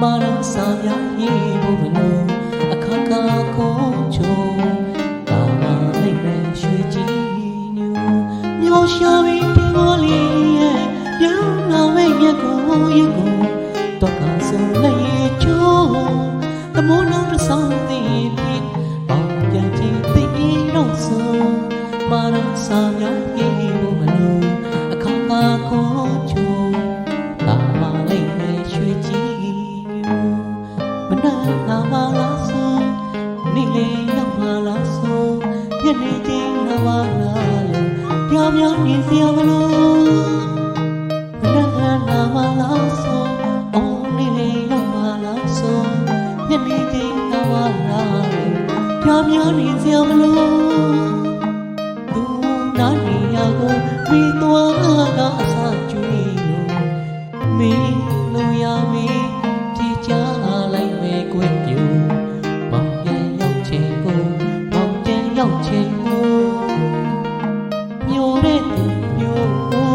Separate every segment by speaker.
Speaker 1: မာရစာမြရေဘုံမနူအခါခါခေါ်ချုံတာမလိုက်မဲ့ရွှေကြည်ညူမျောရှာပြီးတင်မောလေးရဲ့ပြောင်းလာမဲ့မျက်ကိုရုပ်ကိုတော့ကဆုံးလေးချုံတမိုးနှောင်းတဆောင်သည်ဖြစ်ပေါင်ပြန်ချင်သိပြီးတော့ဆုံးမာရစာမြရေဘုံမနူအခါခါခေါ် များနေစရာမလိုသူနာနေရကိုမိသွားကအစာကျွေးလို့မင်းလုံရမင်းပြေချလိုက်မယ်ကွယ်ပြုံမောင်ပြန်ရောက်ချင်ကိုမောင်ပြန်ရောက်ချင်ကိုမျိုးတဲ့သူမျိုးကို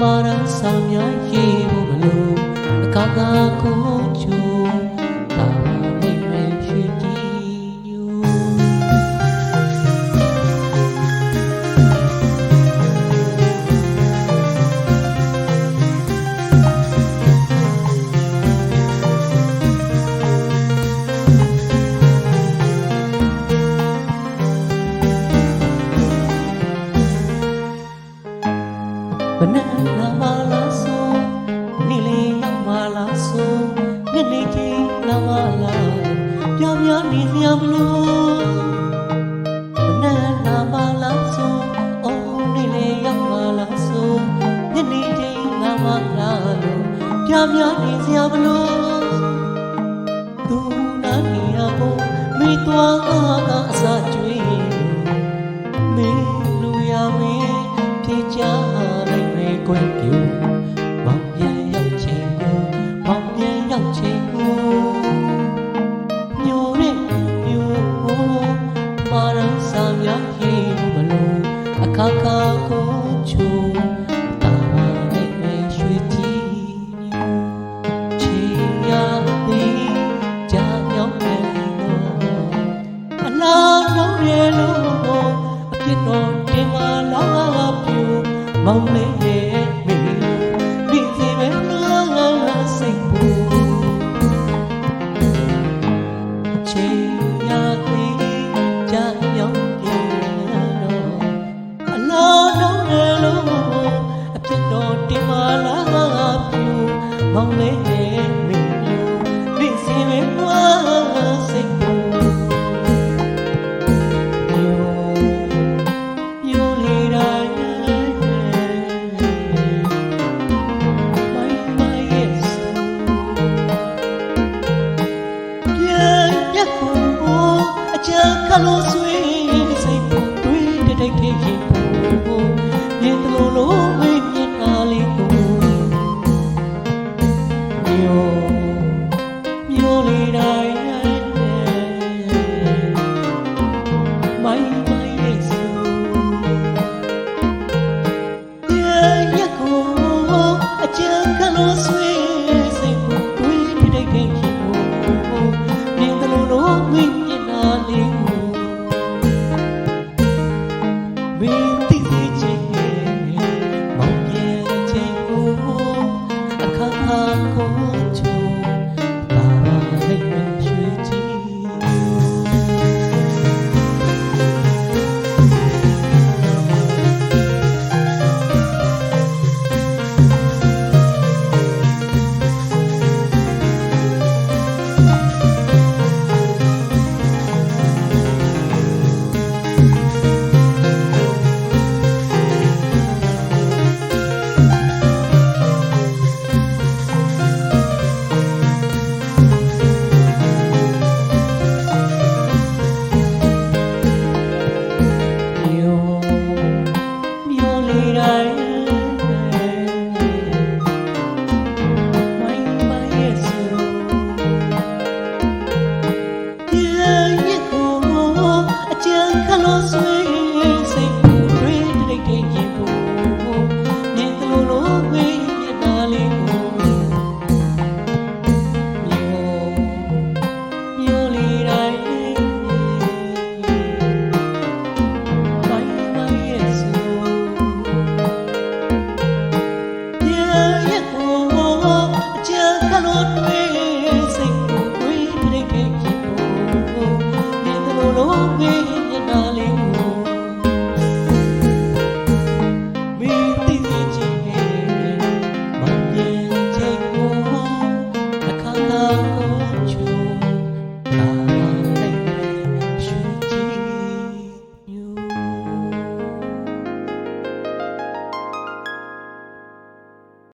Speaker 1: မာရန်ဆောင်များရေးဖို့မလိုအကားကားကိုချူ Diablo, diablo. mong Carlos Way.